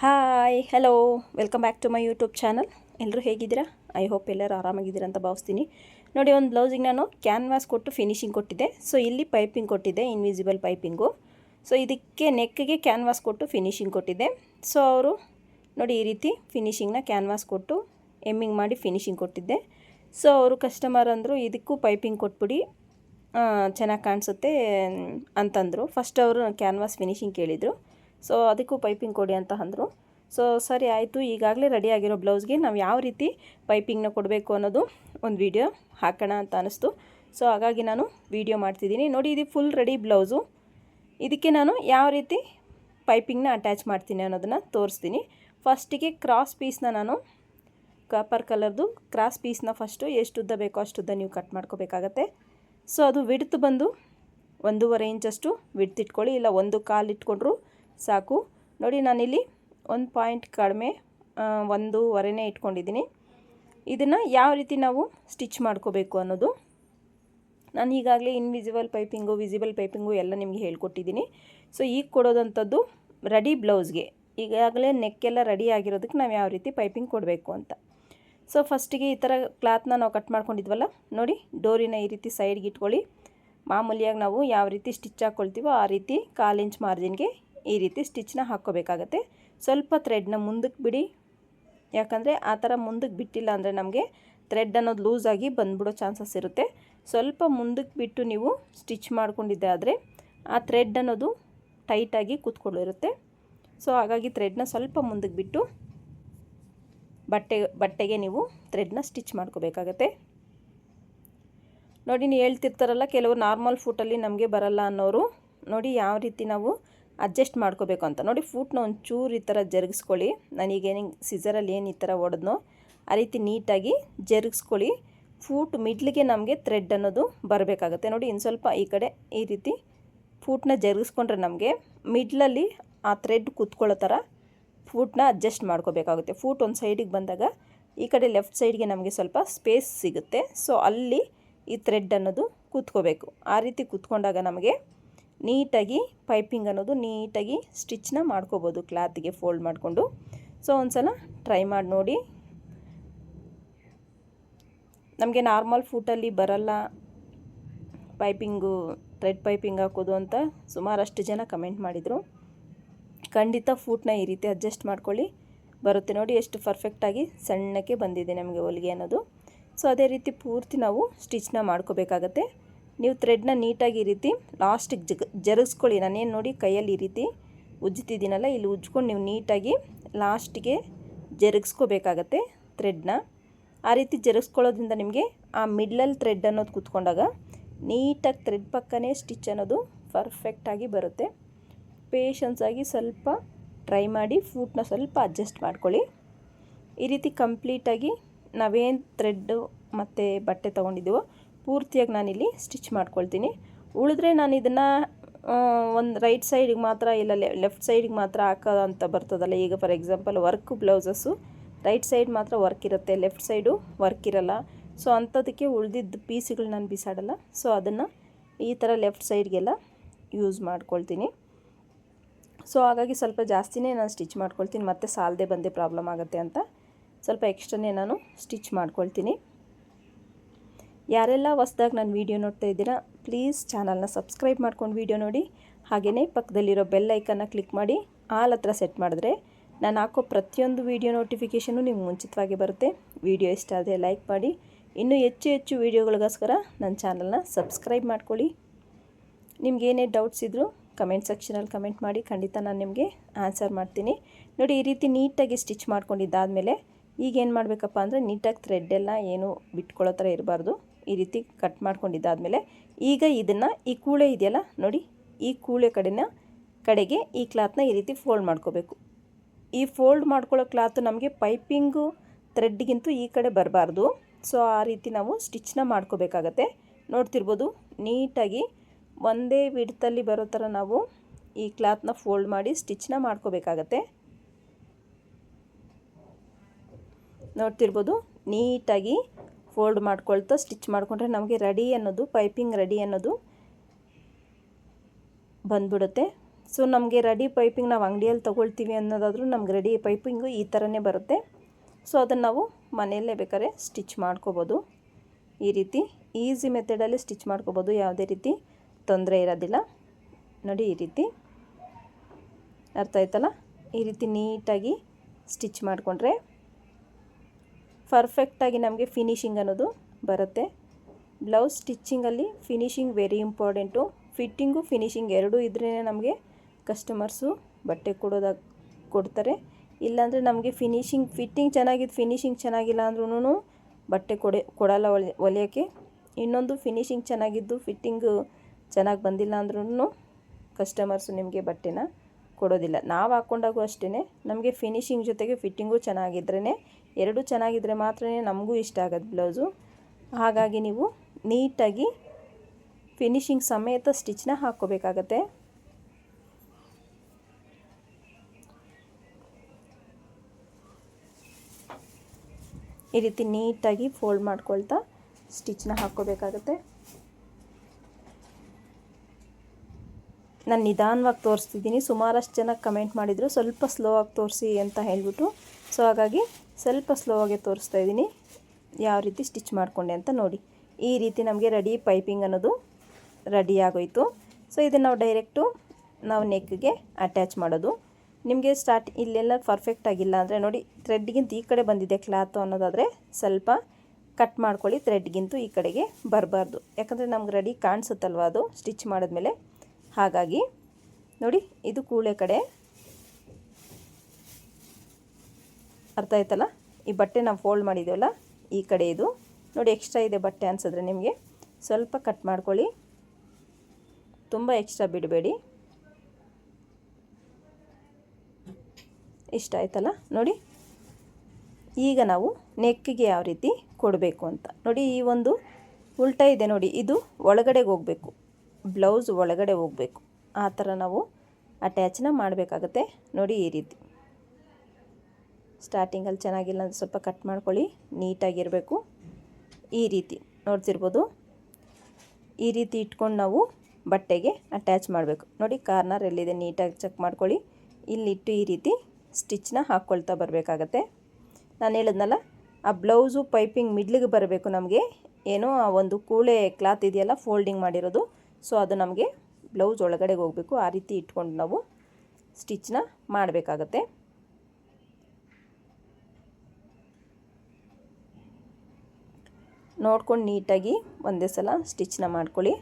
Hi hello welcome back to my YouTube channel ಎಲ್ಲರೂ ಹೇಗಿದ್ದೀರಾ? I hope ಎಲ್ಲರೂ ಆರಾಮಾಗಿದ್ದೀರಾ ಅಂತ ಭಾವಿಸ್ತೀನಿ. ನೋಡಿ, ಒಂದು ಬ್ಲೌಸಿಗೆ ನಾನು ಕ್ಯಾನ್ವಾಸ್ ಕೊಟ್ಟು ಫಿನಿಶಿಂಗ್ ಕೊಟ್ಟಿದ್ದೆ. ಸೊ ಇಲ್ಲಿ ಪೈಪಿಂಗ್ ಕೊಟ್ಟಿದ್ದೆ ಇನ್ವಿಸಿಬಲ್ ಪೈಪಿಂಗು ಸೊ ಇದಕ್ಕೆ ನೆಕ್ಗೆ ಕ್ಯಾನ್ವಾಸ್ ಕೊಟ್ಟು ಫಿನಿಶಿಂಗ್ ಕೊಟ್ಟಿದ್ದೆ. ಸೊ ಅವರು ನೋಡಿ, ಈ ರೀತಿ ಫಿನಿಶಿಂಗ್ನ ಕ್ಯಾನ್ವಾಸ್ ಕೊಟ್ಟು ಎಮ್ಮಿಂಗ್ ಮಾಡಿ ಫಿನಿಶಿಂಗ್ ಕೊಟ್ಟಿದ್ದೆ. ಸೊ ಅವರು ಕಸ್ಟಮರ್ ಅಂದರು, ಇದಕ್ಕೂ ಪೈಪಿಂಗ್ ಕೊಟ್ಬಿಡಿ ಚೆನ್ನಾಗಿ ಕಾಣಿಸುತ್ತೆ ಅಂತಂದರು. ಫಸ್ಟ್ ಅವರು ಕ್ಯಾನ್ವಾಸ್ ಫಿನಿಶಿಂಗ್ ಕೇಳಿದರು. ಸೊ ಅದಕ್ಕೂ ಪೈಪಿಂಗ್ ಕೊಡಿ ಅಂತ ಅಂದರು. ಸೊ ಸರಿ ಆಯಿತು, ಈಗಾಗಲೇ ರೆಡಿ ಆಗಿರೋ ಬ್ಲೌಸ್ಗೆ ನಾವು ಯಾವ ರೀತಿ ಪೈಪಿಂಗ್ನ ಕೊಡಬೇಕು ಅನ್ನೋದು ಒಂದು ವಿಡಿಯೋ ಹಾಕೋಣ ಅಂತ ಅನ್ನಿಸ್ತು ಸೊ ಹಾಗಾಗಿ ನಾನು ವಿಡಿಯೋ ಮಾಡ್ತಿದ್ದೀನಿ. ನೋಡಿ, ಇದು ಫುಲ್ ರೆಡಿ ಬ್ಲೌಸು ಇದಕ್ಕೆ ನಾನು ಯಾವ ರೀತಿ ಪೈಪಿಂಗ್ನ ಅಟ್ಯಾಚ್ ಮಾಡ್ತೀನಿ ಅನ್ನೋದನ್ನು ತೋರಿಸ್ತೀನಿ. ಫಸ್ಟಿಗೆ ಕ್ರಾಸ್ ಪೀಸ್ನ ನಾನು ಕಾಪರ್ ಕಲರ್ದು ಕ್ರಾಸ್ ಪೀಸ್ನ ಫಸ್ಟು ಎಷ್ಟು ಉದ್ದ ಬೇಕೋ ಅಷ್ಟು ಉದ್ದ ನೀವು ಕಟ್ ಮಾಡ್ಕೋಬೇಕಾಗತ್ತೆ. ಸೊ ಅದು ವಿಡ್ತು ಬಂದು ಒಂದೂವರೆ ಇಂಚಷ್ಟು ವಿಡ್ತ್ ಇಟ್ಕೊಳ್ಳಿ, ಇಲ್ಲ ಒಂದು ಕಾಲು ಇಟ್ಕೊಂಡ್ರು ಸಾಕು. ನೋಡಿ, ನಾನಿಲ್ಲಿ ಒಂದು ಪಾಯಿಂಟ್ ಕಡಿಮೆ ಒಂದೂವರೆನೇ ಇಟ್ಕೊಂಡಿದ್ದೀನಿ. ಇದನ್ನು ಯಾವ ರೀತಿ ನಾವು ಸ್ಟಿಚ್ ಮಾಡ್ಕೋಬೇಕು ಅನ್ನೋದು ನಾನು ಈಗಾಗಲೇ ಇನ್ವಿಸಿಬಲ್ ಪೈಪಿಂಗು ವಿಸಿಬಲ್ ಪೈಪಿಂಗು ಎಲ್ಲ ನಿಮಗೆ ಹೇಳ್ಕೊಟ್ಟಿದ್ದೀನಿ. ಸೊ ಈಗ ಕೊಡೋದಂಥದ್ದು ರೆಡಿ ಬ್ಲೌಸ್ಗೆ ಈಗಾಗಲೇ ನೆಕ್ಕೆಲ್ಲ ರೆಡಿ ಆಗಿರೋದಕ್ಕೆ ನಾವು ಯಾವ ರೀತಿ ಪೈಪಿಂಗ್ ಕೊಡಬೇಕು ಅಂತ. ಸೊ ಫಸ್ಟಿಗೆ ಈ ಥರ ಕ್ಲಾತ್ನ ನಾವು ಕಟ್ ಮಾಡ್ಕೊಂಡಿದ್ವಲ್ಲ, ನೋಡಿ, ಡೋರಿನ ಈ ರೀತಿ ಸೈಡ್ಗೆ ಇಟ್ಕೊಳ್ಳಿ. ಮಾಮೂಲಿಯಾಗಿ ನಾವು ಯಾವ ರೀತಿ ಸ್ಟಿಚ್ ಹಾಕ್ಕೊಳ್ತೀವೋ ಆ ರೀತಿ ಕಾಲು ಇಂಚ್ ಮಾರ್ಜಿನ್ಗೆ ಈ ರೀತಿ ಸ್ಟಿಚ್ನ ಹಾಕ್ಕೋಬೇಕಾಗತ್ತೆ. ಸ್ವಲ್ಪ ಥ್ರೆಡ್ನ ಮುಂದಕ್ಕೆ ಬಿಡಿ. ಯಾಕಂದರೆ ಆ ಥರ ಮುಂದಕ್ಕೆ ಬಿಟ್ಟಿಲ್ಲ ಅಂದರೆ ನಮಗೆ ಥ್ರೆಡ್ ಅನ್ನೋದು ಲೂಸಾಗಿ ಬಂದ್ಬಿಡೋ ಚಾನ್ಸಸ್ ಇರುತ್ತೆ. ಸ್ವಲ್ಪ ಮುಂದಕ್ಕೆ ಬಿಟ್ಟು ನೀವು ಸ್ಟಿಚ್ ಮಾಡ್ಕೊಂಡಿದ್ದೆ ಆದರೆ ಆ ಥ್ರೆಡ್ ಅನ್ನೋದು ಟೈಟಾಗಿ ಕೂತ್ಕೊಳ್ಳಿರುತ್ತೆ. ಸೊ ಹಾಗಾಗಿ ಥ್ರೆಡ್ನ ಸ್ವಲ್ಪ ಮುಂದಕ್ಕೆ ಬಿಟ್ಟು ಬಟ್ಟೆ, ಬಟ್ಟೆಗೆ ನೀವು ಥ್ರೆಡ್ನ ಸ್ಟಿಚ್ ಮಾಡ್ಕೋಬೇಕಾಗತ್ತೆ. ನೋಡಿ, ನೀವು ಹೇಳ್ತಿರ್ತಾರಲ್ಲ, ಕೆಲವು ನಾರ್ಮಲ್ ಫುಟಲ್ಲಿ ನಮಗೆ ಬರಲ್ಲ ಅನ್ನೋರು, ನೋಡಿ ಯಾವ ರೀತಿ ನಾವು ಅಡ್ಜಸ್ಟ್ ಮಾಡ್ಕೋಬೇಕು ಅಂತ. ನೋಡಿ, ಫೂಟ್ನ ಒಂಚೂರು ಈ ಥರ ಜರುಗಿಸ್ಕೊಳ್ಳಿ. ನನಗೇನು ಸಿಸರಲ್ಲಿ ಏನು ಈ ಥರ ಹೊಡೆದ್ನೋ ಆ ರೀತಿ ನೀಟಾಗಿ ಜರುಗಿಸ್ಕೊಳ್ಳಿ. ಫೂಟ್ ಮಿಡ್ಲಿಗೆ ನಮಗೆ ಥ್ರೆಡ್ ಅನ್ನೋದು ಬರಬೇಕಾಗುತ್ತೆ. ನೋಡಿ ಇನ್ನು ಸ್ವಲ್ಪ ಈ ಕಡೆ ಈ ರೀತಿ ಫೂಟ್ನ ಜರುಗಿಸ್ಕೊಂಡ್ರೆ ನಮಗೆ ಮಿಡ್ಲಲ್ಲಿ ಆ ಥ್ರೆಡ್ ಕೂತ್ಕೊಳ್ಳೋ ಥರ ಫೂಟ್ನ ಅಡ್ಜಸ್ಟ್ ಮಾಡ್ಕೋಬೇಕಾಗುತ್ತೆ. ಫೂಟ್ ಒಂದು ಸೈಡಿಗೆ ಬಂದಾಗ ಈ ಕಡೆ ಲೆಫ್ಟ್ ಸೈಡ್ಗೆ ನಮಗೆ ಸ್ವಲ್ಪ ಸ್ಪೇಸ್ ಸಿಗುತ್ತೆ. ಸೊ ಅಲ್ಲಿ ಈ ಥ್ರೆಡ್ ಅನ್ನೋದು ಕೂತ್ಕೋಬೇಕು. ಆ ರೀತಿ ಕೂತ್ಕೊಂಡಾಗ ನಮಗೆ ನೀಟಾಗಿ ಪೈಪಿಂಗ್ ಅನ್ನೋದು ನೀಟಾಗಿ ಸ್ಟಿಚ್ನ ಮಾಡ್ಕೋಬೋದು ಕ್ಲಾತ್ಗೆ ಫೋಲ್ಡ್ ಮಾಡಿಕೊಂಡು. ಸೊ ಒಂದು ಸಲ ಟ್ರೈ ಮಾಡಿ ನೋಡಿ. ನಮಗೆ ನಾರ್ಮಲ್ ಫೂಟಲ್ಲಿ ಬರಲ್ಲ ಪೈಪಿಂಗು, ಥ್ರೆಡ್ ಪೈಪಿಂಗ್ ಹಾಕೋದು ಅಂತ ಸುಮಾರಷ್ಟು ಜನ ಕಮೆಂಟ್ ಮಾಡಿದರು. ಖಂಡಿತ ಫೂಟ್ನ ಈ ರೀತಿ ಅಡ್ಜಸ್ಟ್ ಮಾಡ್ಕೊಳ್ಳಿ. ಬರುತ್ತೆ ನೋಡಿ ಎಷ್ಟು ಪರ್ಫೆಕ್ಟಾಗಿ ಸಣ್ಣಕ್ಕೆ ಬಂದಿದೆ ನಮಗೆ ಹೊಲಿಗೆ ಅನ್ನೋದು. ಸೊ, ಅದೇ ರೀತಿ ಪೂರ್ತಿ ನಾವು ಸ್ಟಿಚ್ನ ಮಾಡ್ಕೋಬೇಕಾಗತ್ತೆ. ನೀವು ಥ್ರೆಡ್ನ ನೀಟಾಗಿ ಈ ರೀತಿ ಲಾಸ್ಟಿಗೆ ಜಗ, ಜರುಗಿಸ್ಕೊಳ್ಳಿ. ನಾನೇನು ನೋಡಿ ಕೈಯಲ್ಲಿ ಈ ರೀತಿ ಉಜ್ಜುತ್ತಿದ್ದೀನಲ್ಲ ಇಲ್ಲಿ ಉಜ್ಕೊಂಡು ನೀವು ನೀಟಾಗಿ ಲಾಸ್ಟಿಗೆ ಜರುಗಿಸ್ಕೋಬೇಕಾಗತ್ತೆ ಥ್ರೆಡ್ನ ಆ ರೀತಿ ಜರುಗಿಸ್ಕೊಳ್ಳೋದ್ರಿಂದ ನಿಮಗೆ ಆ ಮಿಡ್ಲಲ್ಲಿ ಥ್ರೆಡ್ ಅನ್ನೋದು ಕೂತ್ಕೊಂಡಾಗ ನೀಟಾಗಿ ಥ್ರೆಡ್ ಪಕ್ಕನೇ ಸ್ಟಿಚ್ ಅನ್ನೋದು ಪರ್ಫೆಕ್ಟಾಗಿ ಬರುತ್ತೆ. ಪೇಷನ್ಸಾಗಿ ಸ್ವಲ್ಪ ಟ್ರೈ ಮಾಡಿ ಫೂಟ್ನ ಸ್ವಲ್ಪ ಅಡ್ಜಸ್ಟ್ ಮಾಡ್ಕೊಳ್ಳಿ. ಈ ರೀತಿ ಕಂಪ್ಲೀಟಾಗಿ ನಾವೇನು ಥ್ರೆಡ್ಡು ಮತ್ತು ಬಟ್ಟೆ ತೊಗೊಂಡಿದ್ದೀವೋ ಪೂರ್ತಿಯಾಗಿ ನಾನಿಲ್ಲಿ ಸ್ಟಿಚ್ ಮಾಡ್ಕೊಳ್ತೀನಿ. ಉಳಿದ್ರೆ ನಾನು ಇದನ್ನು ಒಂದು ರೈಟ್ ಸೈಡಿಗೆ ಮಾತ್ರ ಇಲ್ಲ ಲೆಫ್ಟ್ ಸೈಡಿಗೆ ಮಾತ್ರ ಹಾಕೋ ಅಂತ ಬರ್ತದಲ್ಲ. ಈಗ for example work blouses right side ಮಾತ್ರ ವರ್ಕ್ ಇರುತ್ತೆ ಲೆಫ್ಟ್ ಸೈಡು ವರ್ಕ್ ಇರಲ್ಲ. ಸೊ ಅಂಥದಕ್ಕೆ ಉಳಿದಿದ್ದ ಪೀಸ್ಗಳು ನಾನು ಬಿಸಾಡಲ್ಲ. ಸೊ ಅದನ್ನು ಈ ಥರ ಲೆಫ್ಟ್ ಸೈಡ್ಗೆಲ್ಲ ಯೂಸ್ ಮಾಡ್ಕೊಳ್ತೀನಿ. ಸೊ ಹಾಗಾಗಿ ಸ್ವಲ್ಪ ಜಾಸ್ತಿನೇ ನಾನು ಸ್ಟಿಚ್ ಮಾಡ್ಕೊಳ್ತೀನಿ. ಮತ್ತು ಸಾಲದೆ ಬಂದೇ ಪ್ರಾಬ್ಲಮ್ ಆಗುತ್ತೆ ಅಂತ ಸ್ವಲ್ಪ ಎಕ್ಸ್ಟ್ರಾನೇ ನಾನು ಸ್ಟಿಚ್ ಮಾಡ್ಕೊಳ್ತೀನಿ. ಯಾರೆಲ್ಲ ಹೊಸ್ದಾಗಿ ನಾನು ವೀಡಿಯೋ ನೋಡ್ತಾ ಇದ್ದೀರಾ ಪ್ಲೀಸ್ ಚಾನಲ್ನ ಸಬ್ಸ್ಕ್ರೈಬ್ ಮಾಡ್ಕೊಂಡು ವೀಡಿಯೋ ನೋಡಿ. ಹಾಗೆಯೇ ಪಕ್ಕದಲ್ಲಿರೋ ಬೆಲ್ ಐಕನ್ನ ಕ್ಲಿಕ್ ಮಾಡಿ, ಆಲ್ ಹತ್ರ ಸೆಟ್ ಮಾಡಿದ್ರೆ ನಾನು ಹಾಕೋ ಪ್ರತಿಯೊಂದು ವೀಡಿಯೋ ನೋಟಿಫಿಕೇಷನು ನಿಮ್ಗೆ ಮುಂಚಿತವಾಗಿ ಬರುತ್ತೆ. ವೀಡಿಯೋ ಇಷ್ಟ ಆದರೆ ಲೈಕ್ ಮಾಡಿ. ಇನ್ನೂ ಹೆಚ್ಚು ಹೆಚ್ಚು ವೀಡಿಯೋಗಳಿಗೋಸ್ಕರ ನನ್ನ ಚಾನಲ್ನ ಸಬ್ಸ್ಕ್ರೈಬ್ ಮಾಡ್ಕೊಳ್ಳಿ. ನಿಮ್ಗೇನೇ ಡೌಟ್ಸ್ ಇದ್ದರೂ ಕಮೆಂಟ್ ಸೆಕ್ಷನಲ್ಲಿ ಕಮೆಂಟ್ ಮಾಡಿ, ಖಂಡಿತ ನಾನು ನಿಮಗೆ ಆನ್ಸರ್ ಮಾಡ್ತೀನಿ. ನೋಡಿ, ಈ ರೀತಿ ನೀಟಾಗಿ ಸ್ಟಿಚ್ ಮಾಡ್ಕೊಂಡಿದ್ದಾದಮೇಲೆ ಈಗೇನು ಮಾಡಬೇಕಪ್ಪ ಅಂದರೆ ನೀಟಾಗಿ ಥ್ರೆಡ್ ಎಲ್ಲ ಏನು ಬಿಟ್ಕೊಳ್ಳೋ ಥರ ಇರಬಾರ್ದು. ಈ ರೀತಿ ಕಟ್ ಮಾಡ್ಕೊಂಡಿದ್ದಾದಮೇಲೆ ಈಗ ಇದನ್ನು ಈ ಕೂಳೆ ಇದೆಯಲ್ಲ ನೋಡಿ, ಈ ಕೂಳೆ ಕಡೆನ, ಕಡೆಗೆ ಈ ಕ್ಲಾತ್ನ ಈ ರೀತಿ ಫೋಲ್ಡ್ ಮಾಡ್ಕೋಬೇಕು. ಈ ಫೋಲ್ಡ್ ಮಾಡ್ಕೊಳ್ಳೋ ಕ್ಲಾತು ನಮಗೆ ಪೈಪಿಂಗು ಥ್ರೆಡ್ಗಿಂತೂ ಈ ಕಡೆ ಬರಬಾರ್ದು. ಸೊ ಆ ರೀತಿ ನಾವು ಸ್ಟಿಚ್ನ ಮಾಡ್ಕೋಬೇಕಾಗತ್ತೆ. ನೋಡ್ತಿರ್ಬೋದು, ನೀಟಾಗಿ ಒಂದೇ ವಿಡ್ತಲ್ಲಿ ಬರೋ ಥರ ನಾವು ಈ ಕ್ಲಾತ್ನ ಫೋಲ್ಡ್ ಮಾಡಿ ಸ್ಟಿಚ್ನ ಮಾಡ್ಕೋಬೇಕಾಗತ್ತೆ. ನೋಡ್ತಿರ್ಬೋದು, ನೀಟಾಗಿ ಫೋಲ್ಡ್ ಮಾಡ್ಕೊಳ್ತಾ ಸ್ಟಿಚ್ ಮಾಡಿಕೊಂಡ್ರೆ ನಮಗೆ ರೆಡಿ ಅನ್ನೋದು, ಪೈಪಿಂಗ್ ರೆಡಿ ಅನ್ನೋದು ಬಂದ್ಬಿಡುತ್ತೆ. ಸೊ, ನಮಗೆ ರೆಡಿ ಪೈಪಿಂಗ್ ನಾವು ಅಂಗಡಿಯಲ್ಲಿ ತೊಗೊಳ್ತೀವಿ ಅನ್ನೋದಾದರೂ ನಮ್ಗೆ ರೆಡಿ ಪೈಪಿಂಗು ಈ ಥರನೇ ಬರುತ್ತೆ. ಸೊ, ಅದನ್ನು ನಾವು ಮನೆಯಲ್ಲೇ ಬೇಕಾದ್ರೆ ಸ್ಟಿಚ್ ಮಾಡ್ಕೋಬೋದು. ಈ ರೀತಿ ಈಸಿ ಮೆಥಡಲ್ಲಿ ಸ್ಟಿಚ್ ಮಾಡ್ಕೋಬೋದು. ಯಾವುದೇ ರೀತಿ ತೊಂದರೆ ಇರೋದಿಲ್ಲ. ನೋಡಿ, ಈ ರೀತಿ. ಅರ್ಥ ಆಯ್ತಲ್ಲ? ಈ ರೀತಿ ನೀಟಾಗಿ ಸ್ಟಿಚ್ ಮಾಡಿಕೊಂಡ್ರೆ ಪರ್ಫೆಕ್ಟಾಗಿ ನಮಗೆ ಫಿನಿಶಿಂಗ್ ಅನ್ನೋದು ಬರುತ್ತೆ. Blouse ಸ್ಟಿಚ್ಚಿಂಗಲ್ಲಿ finishing very important fitting finishing ಎರಡೂ ಇದ್ರೇ ನಮಗೆ ಕಸ್ಟಮರ್ಸು ಬಟ್ಟೆ ಕೊಡೋದಾಗ ಕೊಡ್ತಾರೆ. ಇಲ್ಲಾಂದರೆ ನಮಗೆ ಫಿನಿಶಿಂಗ್ ಫಿಟ್ಟಿಂಗ್ ಚೆನ್ನಾಗಿದ್ದು ಫಿನಿಶಿಂಗ್ ಚೆನ್ನಾಗಿಲ್ಲ ಅಂದ್ರೂ ಬಟ್ಟೆ ಕೊಡೆ, ಕೊಡಲ್ಲ ಹೊಲಿ ಹೊಲಿಯೋಕ್ಕೆ ಇನ್ನೊಂದು ಫಿನಿಶಿಂಗ್ ಚೆನ್ನಾಗಿದ್ದು ಫಿಟ್ಟಿಂಗು ಚೆನ್ನಾಗಿ ಬಂದಿಲ್ಲ ಅಂದ್ರೂ ಕಸ್ಟಮರ್ಸು ನಿಮಗೆ ಬಟ್ಟೆನ ಕೊಡೋದಿಲ್ಲ. ನಾವು ಹಾಕ್ಕೊಂಡಾಗೂ ಅಷ್ಟೇ ನಮಗೆ ಫಿನಿಶಿಂಗ್ ಜೊತೆಗೆ ಫಿಟ್ಟಿಂಗು ಚೆನ್ನಾಗಿದ್ರೇ ಎರಡೂ ಚೆನ್ನಾಗಿದ್ದರೆ ಮಾತ್ರ ನಮಗೂ ಇಷ್ಟ ಆಗೋದು ಬ್ಲೌಸು. ಹಾಗಾಗಿ ನೀವು ನೀಟಾಗಿ ಫಿನಿಶಿಂಗ್ ಸಮೇತ ಸ್ಟಿಚ್ನ ಹಾಕ್ಕೋಬೇಕಾಗತ್ತೆ. ಈ ರೀತಿ ನೀಟಾಗಿ ಫೋಲ್ಡ್ ಮಾಡ್ಕೊಳ್ತಾ ಸ್ಟಿಚ್ನ ಹಾಕ್ಕೋಬೇಕಾಗತ್ತೆ. ನಾನು ನಿಧಾನವಾಗಿ ತೋರಿಸ್ತಿದ್ದೀನಿ. ಸುಮಾರಷ್ಟು ಜನ ಕಮೆಂಟ್ ಮಾಡಿದರು. ಸ್ವಲ್ಪ ಸ್ಲೋ ಆಗಿ ತೋರಿಸಿ ಅಂತ ಹೇಳಿಬಿಟ್ಟು. ಸೊ, ಹಾಗಾಗಿ ಸ್ವಲ್ಪ ಸ್ಲೋ ಆಗಿ ತೋರಿಸ್ತಾ ಇದ್ದೀನಿ. ಯಾವ ರೀತಿ ಸ್ಟಿಚ್ ಮಾಡಿಕೊಂಡೆ ಅಂತ ನೋಡಿ. ಈ ರೀತಿ ನಮಗೆ ರೆಡಿ ಪೈಪಿಂಗ್ ಅನ್ನೋದು ರೆಡಿ ಆಗೋಯಿತು. ಸೊ ಇದನ್ನು ನಾವು ಡೈರೆಕ್ಟು ನಾವು ನೆಕ್ಗೆ ಅಟ್ಯಾಚ್ ಮಾಡೋದು. ನಿಮಗೆ ಸ್ಟಾರ್ಟ್ ಇಲ್ಲೆಲ್ಲ ಪರ್ಫೆಕ್ಟ್ ಆಗಿಲ್ಲ ಅಂದರೆ ನೋಡಿ ಥ್ರೆಡ್ಗಿಂತ ಈ ಕಡೆ ಬಂದಿದೆ ಕ್ಲಾತು ಅನ್ನೋದಾದರೆ ಸ್ವಲ್ಪ ಕಟ್ ಮಾಡ್ಕೊಳ್ಳಿ ಥ್ರೆಡ್ಗಿಂತೂ ಈ ಕಡೆಗೆ ಬರಬಾರ್ದು. ಯಾಕಂದರೆ ನಮ್ಗೆ ರೆಡಿ ಕಾಣಿಸುತ್ತಲ್ವ ಅದು? ಸ್ಟಿಚ್ ಮಾಡಿದ್ಮೇಲೆ. ಹಾಗಾಗಿ ನೋಡಿ, ಇದು ಕೂಳೆ ಕಡೆ ಅರ್ಥ ಆಯ್ತಲ್ಲ? ಈ ಬಟ್ಟೆ ನಾವು ಫೋಲ್ಡ್ ಮಾಡಿದ್ದೀವಲ್ಲ ಈ ಕಡೆ ಇದು. ನೋಡಿ ಎಕ್ಸ್ಟ್ರಾ ಇದೆ ಬಟ್ಟೆ ಅನ್ಸಿದ್ರೆ ನಿಮಗೆ. ಸ್ವಲ್ಪ ಕಟ್ ಮಾಡ್ಕೊಳ್ಳಿ. ತುಂಬ ಎಕ್ಸ್ಟ್ರಾ ಬಿಡಬೇಡಿ. ಇಷ್ಟ ಆಯ್ತಲ್ಲ? ನೋಡಿ. ಈಗ ನಾವು ನೆಕ್ಕಿಗೆ ಯಾವ ರೀತಿ ಕೊಡಬೇಕು ಅಂತ. ನೋಡಿ, ಈ ಒಂದು ಉಲ್ಟಾ ಇದೆ ನೋಡಿ, ಇದು ಒಳಗಡೆಗೆ ಹೋಗಬೇಕು. ಬ್ಲೌಸ್ ಒಳಗಡೆ ಹೋಗಬೇಕು. ಆ ಥರ ನಾವು ಅಟ್ಯಾಚ್ನ ಮಾಡಬೇಕಾಗತ್ತೆ. ನೋಡಿ, ಈ ರೀತಿ. ಸ್ಟಾರ್ಟಿಂಗಲ್ಲಿ ಚೆನ್ನಾಗಿಲ್ಲ ಅಂದರೆ ಸ್ವಲ್ಪ ಕಟ್ ಮಾಡ್ಕೊಳ್ಳಿ. ನೀಟಾಗಿರಬೇಕು. ಈ ರೀತಿ. ನೋಡ್ತಿರ್ಬೋದು? ಈ ರೀತಿ ಇಟ್ಕೊಂಡು ನಾವು ಬಟ್ಟೆಗೆ ಅಟ್ಯಾಚ್ ಮಾಡಬೇಕು. ನೋಡಿ ಕಾರ್ನರ್ ಎಲ್ಲಿದೆ? ನೀಟಾಗಿ ಚೆಕ್ ಮಾಡ್ಕೊಳ್ಳಿ. ಇಲ್ಲಿಟ್ಟು ಈ ರೀತಿ ಸ್ಟಿಚ್ನ ಹಾಕ್ಕೊಳ್ತಾ ಬರಬೇಕಾಗತ್ತೆ. ನಾನು ಹೇಳಿದ್ನಲ್ಲ, ಆ ಬ್ಲೌಸು ಪೈಪಿಂಗ್ ಮಿಡ್ಲಿಗೆ ಬರಬೇಕು ನಮಗೆ. ಏನೋ ಆ ಒಂದು ಕೂಳೆ ಕ್ಲಾತ್ ಇದೆಯಲ್ಲ ಫೋಲ್ಡಿಂಗ್ ಮಾಡಿರೋದು. ಸೊ ಅದು ನಮಗೆ ಬ್ಲೌಸ್ ಒಳಗಡೆಗೆ ಹೋಗಬೇಕು. ಆ ರೀತಿ ಇಟ್ಕೊಂಡು ನಾವು ಸ್ಟಿಚ್ನ ಮಾಡಬೇಕಾಗತ್ತೆ. ನೋಡ್ಕೊಂಡು ನೀಟಾಗಿ ಒಂದೇ ಸಲ ಸ್ಟಿಚ್ನ ಮಾಡ್ಕೊಳ್ಳಿ.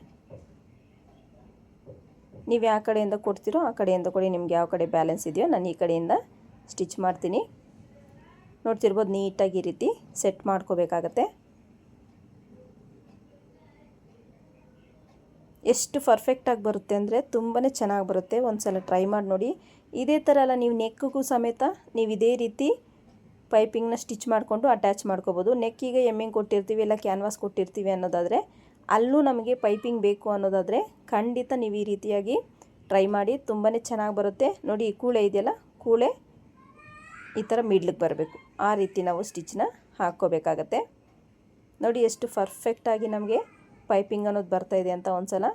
ನೀವು ಯಾವ ಕಡೆಯಿಂದ ಕೊಡ್ತೀರೋ ಆ ಕಡೆಯಿಂದ ಕೊಡಿ, ನಿಮ್ಗೆ ಯಾವ ಕಡೆ ಬ್ಯಾಲೆನ್ಸ್ ಇದೆಯೋ ನಾನು ಈ ಕಡೆಯಿಂದ ಸ್ಟಿಚ್ ಮಾಡ್ತೀನಿ. ನೋಡ್ತಿರ್ಬೋದು ನೀಟಾಗಿ ಈ ರೀತಿ ಸೆಟ್ ಮಾಡ್ಕೋಬೇಕಾಗತ್ತೆ. ಎಷ್ಟು ಪರ್ಫೆಕ್ಟಾಗಿ ಬರುತ್ತೆ ಅಂದರೆ ತುಂಬಾ ಚೆನ್ನಾಗಿ ಬರುತ್ತೆ. ಒಂದು ಸಲ ಟ್ರೈ ಮಾಡಿ ನೋಡಿ. ಇದೇ ಥರ ಅಲ್ಲ, ನೀವು ನೆಕ್ಕಿಗೂ ಸಮೇತ ನೀವು ಇದೇ ರೀತಿ ಪೈಪಿಂಗ್ನ ಸ್ಟಿಚ್ ಮಾಡಿಕೊಂಡು ಅಟ್ಯಾಚ್ ಮಾಡ್ಕೋಬೋದು. ನೆಕ್ಕಿಗೆ ಎಮ್ಮಿಂಗ್ ಕೊಟ್ಟಿರ್ತೀವಿ, ಇಲ್ಲ ಕ್ಯಾನ್ವಾಸ್ ಕೊಟ್ಟಿರ್ತೀವಿ ಅನ್ನೋದಾದರೆ, ಅಲ್ಲೂ ನಮಗೆ ಪೈಪಿಂಗ್ ಬೇಕು ಅನ್ನೋದಾದರೆ ಖಂಡಿತ ನೀವು ಈ ರೀತಿಯಾಗಿ ಟ್ರೈ ಮಾಡಿ ತುಂಬಾ ಚೆನ್ನಾಗಿ ಬರುತ್ತೆ. ನೋಡಿ ಕೂಳೆ ಇದೆಯಲ್ಲ, ಕೂಳೆ ಈ ಥರ ಮಿಡ್ಲಿಗೆ ಬರಬೇಕು. ಆ ರೀತಿ ನಾವು ಸ್ಟಿಚ್ನ ಹಾಕ್ಕೋಬೇಕಾಗತ್ತೆ. ನೋಡಿ, ಎಷ್ಟು ಪರ್ಫೆಕ್ಟಾಗಿ ನಮಗೆ ಪೈಪಿಂಗ್ ಅನ್ನೋದು ಬರ್ತಾ ಇದೆ ಅಂತ ಒಂದು ಸಲ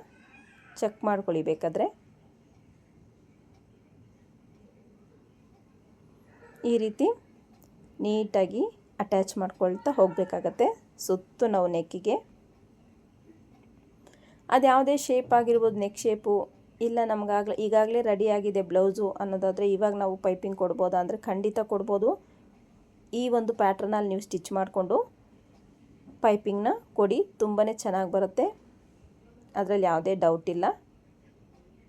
ಚೆಕ್ ಮಾಡ್ಕೊಳ್ಳಿ ಬೇಕಾದರೆ ಈ ರೀತಿ ನೀಟಾಗಿ ಅಟ್ಯಾಚ್ ಮಾಡ್ಕೊಳ್ತಾ ಹೋಗಬೇಕಾಗತ್ತೆ. ಸುತ್ತು ನಾವು ನೆಕ್ಕಿಗೆ. ಅದು ಯಾವುದೇ ಶೇಪ್ ಆಗಿರ್ಬೋದು ನೆಕ್ ಶೇಪು ಇಲ್ಲ ನಮಗಾಗಲೇ, ಈಗಾಗಲೇ ರೆಡಿ ಆಗಿದೆ ಬ್ಲೌಸು ಅನ್ನೋದಾದರೆ ಇವಾಗ ನಾವು ಪೈಪಿಂಗ್ ಕೊಡ್ಬೋದಾ ಅಂದರೆ ಖಂಡಿತ ಕೊಡ್ಬೋದು. ಈ ಒಂದು ಪ್ಯಾಟ್ರನಲ್ಲಿ ನೀವು ಸ್ಟಿಚ್ ಮಾಡಿಕೊಂಡು ಪೈಪಿಂಗ್ನ ಕೊಡಿ ತುಂಬಾ ಚೆನ್ನಾಗಿ ಬರುತ್ತೆ. ಅದರಲ್ಲಿ ಯಾವುದೇ ಡೌಟ್ ಇಲ್ಲ.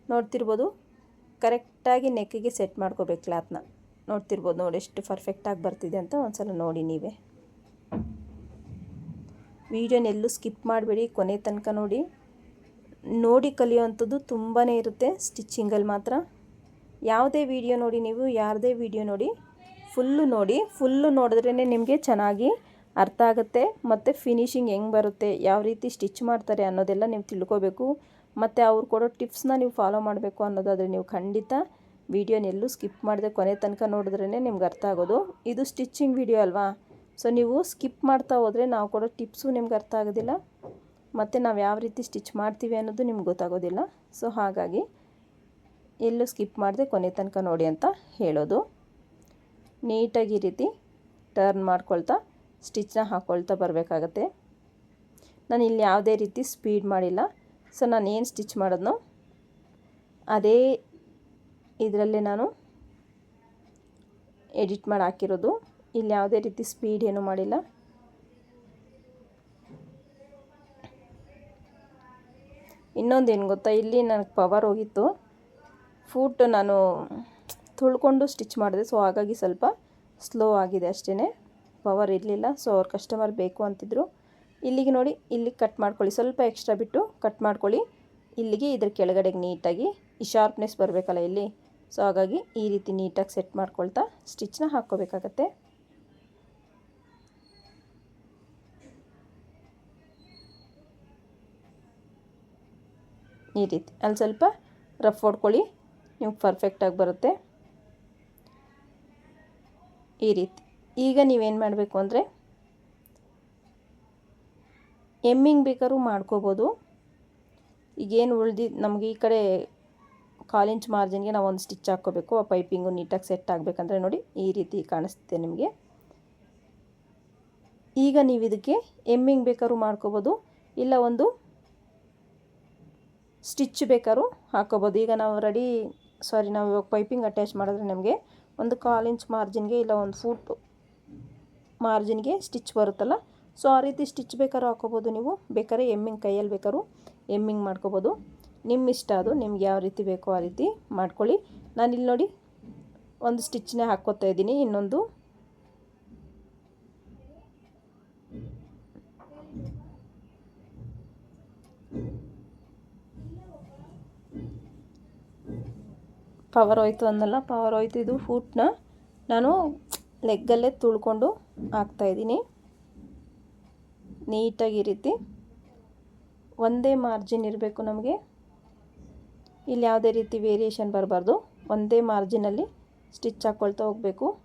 ನೋಡ್ತಿರ್ಬೋದು ಕರೆಕ್ಟಾಗಿ ನೆಕ್ಕಿಗೆ ಸೆಟ್ ಮಾಡ್ಕೋಬೇಕು ಕ್ಲಾತ್ನ ನೋಡ್ತಿರ್ಬೋದು ನೋಡಿ, ಎಷ್ಟು ಪರ್ಫೆಕ್ಟಾಗಿ ಬರ್ತಿದೆ ಅಂತ ಒಂದ್ಸಲ ನೋಡಿ ನೀವೇ. ವೀಡಿಯೋನ ಎಲ್ಲೂ ಸ್ಕಿಪ್ ಮಾಡಬೇಡಿ, ಕೊನೆ ತನಕ ನೋಡಿ. ನೋಡಿ ಕಲಿಯುವಂಥದ್ದು ತುಂಬಾ ಇರುತ್ತೆ ಸ್ಟಿಚ್ಚಿಂಗಲ್ಲಿ ಮಾತ್ರ. ಯಾವುದೇ ವಿಡಿಯೋ ನೋಡಿ ನೀವು, ಯಾರದೇ ವಿಡಿಯೋ ನೋಡಿ ಫುಲ್ಲು ನೋಡಿ. ಫುಲ್ಲು ನೋಡಿದ್ರೇ ನಿಮಗೆ ಚೆನ್ನಾಗಿ ಅರ್ಥ ಆಗುತ್ತೆ, ಮತ್ತು ಫಿನಿಶಿಂಗ್ ಹೆಂಗೆ ಬರುತ್ತೆ, ಯಾವ ರೀತಿ ಸ್ಟಿಚ್ ಮಾಡ್ತಾರೆ ಅನ್ನೋದೆಲ್ಲ ನೀವು ತಿಳ್ಕೊಬೇಕು. ಮತ್ತು ಅವ್ರು ಕೊಡೋ ಟಿಪ್ಸ್ನ ನೀವು ಫಾಲೋ ಮಾಡಬೇಕು ಅನ್ನೋದಾದರೆ ನೀವು ಖಂಡಿತ ವೀಡಿಯೋನೆಲ್ಲೂ ಸ್ಕಿಪ್ ಮಾಡಿದೆ ಕೊನೆ ತನಕ ನೋಡಿದ್ರೇ ನಿಮ್ಗೆ ಅರ್ಥ ಆಗೋದು. ಇದು ಸ್ಟಿಚ್ಚಿಂಗ್ ವಿಡಿಯೋ ಅಲ್ವಾ? ಸೊ ನೀವು ಸ್ಕಿಪ್ ಮಾಡ್ತಾ ಹೋದರೆ ನಾವು ಕೊಡೋ ಟಿಪ್ಸು ನಿಮ್ಗೆ ಅರ್ಥ ಆಗೋದಿಲ್ಲ. ಮತ್ತು ನಾವು ಯಾವ ರೀತಿ ಸ್ಟಿಚ್ ಮಾಡ್ತೀವಿ ಅನ್ನೋದು ನಿಮ್ಗೆ ಗೊತ್ತಾಗೋದಿಲ್ಲ. ಸೊ ಹಾಗಾಗಿ ಎಲ್ಲೂ ಸ್ಕಿಪ್ ಮಾಡದೆ ಕೊನೆ ತನಕ ನೋಡಿ ಅಂತ ಹೇಳೋದು. ನೀಟಾಗಿ ಈ ರೀತಿ ಟರ್ನ್ ಮಾಡ್ಕೊಳ್ತಾ ಸ್ಟಿಚ್ನ ಹಾಕ್ಕೊಳ್ತಾ ಬರಬೇಕಾಗತ್ತೆ. ನಾನು ಇಲ್ಲಿ ಯಾವುದೇ ರೀತಿ ಸ್ಪೀಡ್ ಮಾಡಿಲ್ಲ. ಸೊ ನಾನು ಏನು ಸ್ಟಿಚ್ ಮಾಡೋದನ್ನೋ ಅದೇ ಇದರಲ್ಲೇ ನಾನು ಎಡಿಟ್ ಮಾಡಿ ಹಾಕಿರೋದು. ಇಲ್ಲಿ ಯಾವುದೇ ರೀತಿ ಸ್ಪೀಡ್ ಏನೂ ಮಾಡಿಲ್ಲ. ಇನ್ನೊಂದು ಏನು ಗೊತ್ತಾ? ಇಲ್ಲಿ ನನಗೆ ಪವರ್ ಹೋಗಿತ್ತು. ಫೂಟ್ ನಾನು ತುಳ್ಕೊಂಡು ಸ್ಟಿಚ್ ಮಾಡಿದೆ. ಸೊ ಹಾಗಾಗಿ ಸ್ವಲ್ಪ ಸ್ಲೋ ಆಗಿದೆ ಅಷ್ಟೇ ಪವರ್ ಇರಲಿಲ್ಲ. ಸೊ ಅವ್ರ ಕಸ್ಟಮರ್ ಬೇಕು ಅಂತಿದ್ರು. ಇಲ್ಲಿಗೆ ನೋಡಿ ಇಲ್ಲಿಗೆ ಕಟ್ ಮಾಡ್ಕೊಳ್ಳಿ. ಸ್ವಲ್ಪ ಎಕ್ಸ್ಟ್ರಾ ಬಿಟ್ಟು ಕಟ್ ಮಾಡ್ಕೊಳ್ಳಿ. ಇಲ್ಲಿಗೆ ಇದ್ರ ಕೆಳಗಡೆಗೆ ನೀಟಾಗಿ ಶಾರ್ಪ್ನೆಸ್ ಬರಬೇಕಲ್ಲ ಇಲ್ಲಿ. ಸೊ ಹಾಗಾಗಿ ಈ ರೀತಿ ನೀಟಾಗಿ ಸೆಟ್ ಮಾಡ್ಕೊಳ್ತಾ ಸ್ಟಿಚ್ನ ಹಾಕ್ಕೋಬೇಕಾಗತ್ತೆ. ಈ ರೀತಿ. ಅಲ್ಲಿ ಸ್ವಲ್ಪ ರಫ್ ಹೊಡ್ಕೊಳ್ಳಿ, ನೀವು ಪರ್ಫೆಕ್ಟಾಗಿ ಬರುತ್ತೆ. ಈ ರೀತಿ. ಈಗ ನೀವೇನು ಮಾಡಬೇಕು ಅಂದರೆ, ಎಮ್ಮಿಂಗ್ ಬೇಕಾದ್ರೂ ಮಾಡ್ಕೋಬೋದು. ಈಗೇನು ಉಳ್ದಿದ್ದು ನಮಗೆ ಈ ಕಡೆ ಕಾಲಿಂಚ್ ಮಾರ್ಜಿನ್ಗೆ ನಾವು ಒಂದು ಸ್ಟಿಚ್ ಹಾಕ್ಕೋಬೇಕು, ಆ ಪೈಪಿಂಗು ನೀಟಾಗಿ ಸೆಟ್ ಆಗಬೇಕಂದ್ರೆ ನೋಡಿ ಈ ರೀತಿ ಕಾಣಿಸ್ತಿದೆ ನಿಮಗೆ. ಈಗ ನೀವು ಇದಕ್ಕೆ ಎಮ್ಮಿಂಗ್ ಬೇಕಾದ್ರೂ ಮಾಡ್ಕೋಬೋದು, ಇಲ್ಲ ಒಂದು ಸ್ಟಿಚ್ ಬೇಕಾದ್ರೂ ಹಾಕ್ಕೋಬೋದು. ಈಗ ನಾವು ರೆಡಿ, ಸಾರಿ, ನಾವು ಇವಾಗ ಪೈಪಿಂಗ್ ಅಟ್ಯಾಚ್ ಮಾಡಿದ್ರೆ ನಮಗೆ ಒಂದು ಕಾಲು ಇಂಚ್ ಮಾರ್ಜಿನ್ಗೆ ಇಲ್ಲ ಒಂದು ಫೂಟ್ ಮಾರ್ಜಿನ್ಗೆ ಸ್ಟಿಚ್ ಬರುತ್ತಲ್ಲ, ಸೊ ಆ ರೀತಿ ಸ್ಟಿಚ್ ಬೇಕಾದ್ರೂ ಹಾಕೋಬೋದು ನೀವು. ಬೇಕಾದ್ರೆ ಎಮ್ಮಿಂಗ್ ಕೈಯಲ್ಲಿ ಬೇಕಾದ್ರೂ ಎಮ್ಮಿಂಗ್ ಮಾಡ್ಕೋಬೋದು. ನಿಮ್ಮ ಇಷ್ಟ ಅದು, ನಿಮ್ಗೆ ಯಾವ ರೀತಿ ಬೇಕೋ ಆ ರೀತಿ ಮಾಡ್ಕೊಳ್ಳಿ. ಇಲ್ಲಿ ನೋಡಿ ಒಂದು ಸ್ಟಿಚ್ನೇ ಹಾಕ್ಕೋತಾ ಇದ್ದೀನಿ. ಇನ್ನೊಂದು ಪವರ್ ಹೋಯ್ತು ಅಂದಲ್ಲ ಪವರ್ ಹೋಯ್ತು. ಇದು ಫೂಟ್ನ ನಾನು ಲೆಗ್ಗಲ್ಲೇ ತುಳ್ಕೊಂಡು ಹಾಕ್ತಾಯಿದ್ದೀನಿ ನೀಟಾಗಿ ಈ ರೀತಿ. ಒಂದೇ ಮಾರ್ಜಿನ್ ಇರಬೇಕು ನಮಗೆ. ಇಲ್ಲಿ ಯಾವುದೇ ರೀತಿ ವೇರಿಯೇಷನ್ ಬರಬಾರ್ದು. ಒಂದೇ ಮಾರ್ಜಿನಲ್ಲಿ ಸ್ಟಿಚ್ ಹಾಕ್ಕೊಳ್ತಾ ಹೋಗಬೇಕು.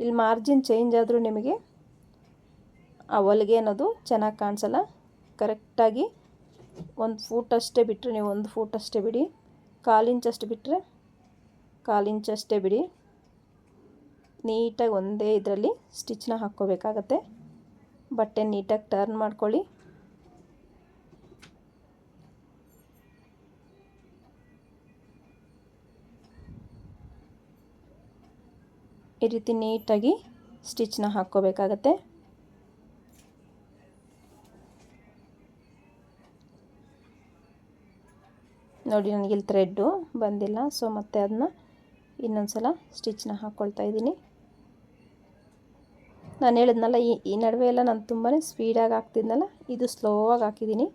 ಇಲ್ಲಿ ಮಾರ್ಜಿನ್ ಚೇಂಜ್ ಆದರೂ ನಿಮಗೆ ಆ ಹೊಲಿಗೆ ಅನ್ನೋದು ಚೆನ್ನಾಗಿ ಕಾಣಿಸಲ್ಲ. ಕರೆಕ್ಟಾಗಿ ಒಂದು ಫೂಟ್ ಅಷ್ಟೇ ಬಿಟ್ಟರೆ ನೀವು ಒಂದು ಫೂಟ್ ಅಷ್ಟೇ ಬಿಡಿ. ಕಾಲು ಅಷ್ಟು ಬಿಟ್ಟರೆ ಕಾಲು ಅಷ್ಟೇ ಬಿಡಿ. ನೀಟಾಗಿ ಒಂದೇ ಇದರಲ್ಲಿ ಸ್ಟಿಚ್ನ ಹಾಕ್ಕೋಬೇಕಾಗತ್ತೆ. ಬಟ್ಟೆ ನೀಟಾಗಿ ಟರ್ನ್ ಮಾಡ್ಕೊಳ್ಳಿ. ಈ ರೀತಿ ನೀಟಾಗಿ ಸ್ಟಿಚ್ನ ಹಾಕ್ಕೋಬೇಕಾಗತ್ತೆ. ನೋಡಿ, ನನಗೆ ಇಲ್ಲಿ ಥ್ರೆಡ್ಡು ಬಂದಿಲ್ಲ, ಸೊ ಮತ್ತೆ ಅದನ್ನ ಇನ್ನೊಂದು ಸಲ ಸ್ಟಿಚ್ನ ಹಾಕ್ಕೊಳ್ತಾ ಇದ್ದೀನಿ. ನಾನು ಹೇಳಿದ್ನಲ್ಲ, ಈ ಈ ನಡುವೆ ಎಲ್ಲ ನಾನು ತುಂಬಾ ಸ್ಪೀಡಾಗಿ ಹಾಕ್ತಿದ್ನಲ್ಲ, ಇದು ಸ್ಲೋವಾಗಿ ಹಾಕಿದ್ದೀನಿ.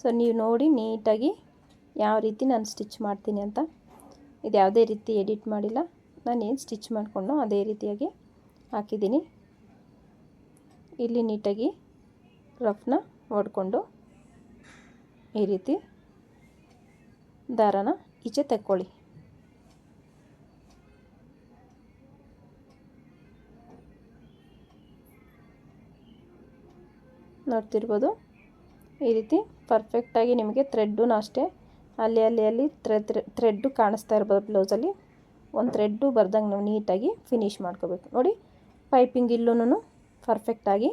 ಸೊ ನೀವು ನೋಡಿ ನೀಟಾಗಿ ಯಾವ ರೀತಿ ನಾನು ಸ್ಟಿಚ್ ಮಾಡ್ತೀನಿ ಅಂತ. ಇದು ಯಾವುದೇ ರೀತಿ ಎಡಿಟ್ ಮಾಡಿಲ್ಲ. ನಾನು ಏನು ಸ್ಟಿಚ್ ಮಾಡಿಕೊಂಡು ಅದೇ ರೀತಿಯಾಗಿ ಹಾಕಿದ್ದೀನಿ. ಇಲ್ಲಿ ನೀಟಾಗಿ ರಫ್ನ ಹೊಡ್ಕೊಂಡು ಈ ರೀತಿ ದಾರನ ಈಚೆ ತಕ್ಕೊಳ್ಳಿ. ನೋಡ್ತಿರ್ಬೋದು? ಈ ರೀತಿ ಪರ್ಫೆಕ್ಟಾಗಿ ನಿಮಗೆ ಥ್ರೆಡ್ಡು ಅಷ್ಟೇ, ಅಲ್ಲಿ ಅಲ್ಲಿ ಅಲ್ಲಿ ಥ್ರೆಡ್ ಥ್ರೆಡ್ಡು ಕಾಣಿಸ್ತಾ ಇರ್ಬೋದು ಬ್ಲೌಸಲ್ಲಿ ಒಂದು ಥ್ರೆಡ್ಡು ಬರ್ದಂಗೆ ನಾವು ನೀಟಾಗಿ ಫಿನಿಶ್ ಮಾಡ್ಕೋಬೇಕು. ನೋಡಿ ಪೈಪಿಂಗ್ ಇಲ್ಲೂ ಪರ್ಫೆಕ್ಟಾಗಿ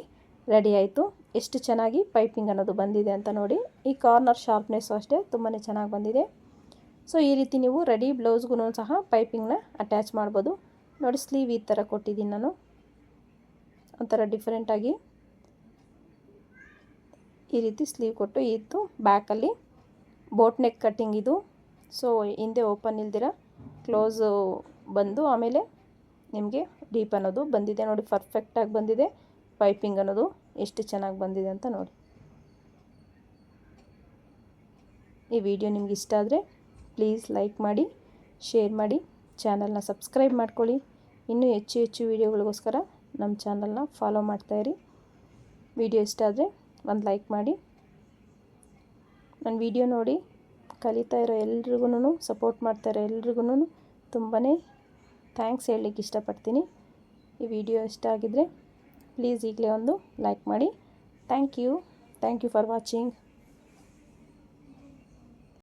ರೆಡಿ ಆಯಿತು. ಎಷ್ಟು ಚೆನ್ನಾಗಿ ಪೈಪಿಂಗ್ ಅನ್ನೋದು ಬಂದಿದೆ ಅಂತ ನೋಡಿ, ಈ ಕಾರ್ನರ್ ಶಾರ್ಪ್ನೆಸ್ಸು ಅಷ್ಟೇ ತುಂಬಾ ಚೆನ್ನಾಗಿ ಬಂದಿದೆ. ಸೊ ಈ ರೀತಿ ನೀವು ರೆಡಿ ಬ್ಲೌಸ್ಗೂ ಸಹ ಪೈಪಿಂಗ್ನ ಅಟ್ಯಾಚ್ ಮಾಡ್ಬೋದು. ನೋಡಿ ಸ್ಲೀವ್ ಈ ಥರ ಕೊಟ್ಟಿದ್ದೀನಿ ನಾನು. ಒಂಥರ ಡಿಫ್ರೆಂಟಾಗಿ ಈ ರೀತಿ ಸ್ಲೀವ್ ಕೊಟ್ಟು ಇತ್ತು ಬ್ಯಾಕಲ್ಲಿ ಬೋಟ್ ನೆಕ್ ಕಟ್ಟಿಂಗ್ ಇದು. ಸೊ ಹಿಂದೆ ಓಪನ್ ಇಲ್ದಿರ ಕ್ಲೋಸು ಬಂದು ಆಮೇಲೆ ನಿಮಗೆ ಡೀಪ್ ಅನ್ನೋದು ಬಂದಿದೆ ನೋಡಿ ಪರ್ಫೆಕ್ಟಾಗಿ ಬಂದಿದೆ. ಪೈಪಿಂಗ್ ಅನ್ನೋದು ಎಷ್ಟು ಚೆನ್ನಾಗಿ ಬಂದಿದೆ ಅಂತ ನೋಡಿ. ಈ ವಿಡಿಯೋ ನಿಮ್ಗೆ ಇಷ್ಟ ಆದರೆ ಪ್ಲೀಸ್ ಲೈಕ್ ಮಾಡಿ ಶೇರ್ ಮಾಡಿ ಚಾನಲ್ನ ಸಬ್ಸ್ಕ್ರೈಬ್ ಮಾಡ್ಕೊಳ್ಳಿ. ಇನ್ನೂ ಹೆಚ್ಚು ಹೆಚ್ಚು ವೀಡಿಯೋಗಳಿಗೋಸ್ಕರ ನಮ್ಮ ಚಾನಲ್ನ ಫಾಲೋ ಮಾಡ್ತಾಯಿರಿ ವಿಡಿಯೋ ಇಷ್ಟ ಆದರೆ ಒಂದು ಲೈಕ್ ಮಾಡಿ. ನನ್ನ ವಿಡಿಯೋ ನೋಡಿ ಕಲಿತಾ ಇರೋ ಎಲ್ರಿಗೂ ಸಪೋರ್ಟ್ ಮಾಡ್ತಾಯಿರೋ ಎಲ್ರಿಗೂ ತುಂಬಾ ಥ್ಯಾಂಕ್ಸ್ ಹೇಳಲಿಕ್ಕೆ ಇಷ್ಟಪಡ್ತೀನಿ. ಈ ವಿಡಿಯೋ ಇಷ್ಟ ಆಗಿದ್ದರೆ ಪ್ಲೀಸ್ ಈಗಲೇ ಒಂದು ಲೈಕ್ ಮಾಡಿ. Thank you. Thank you for watching.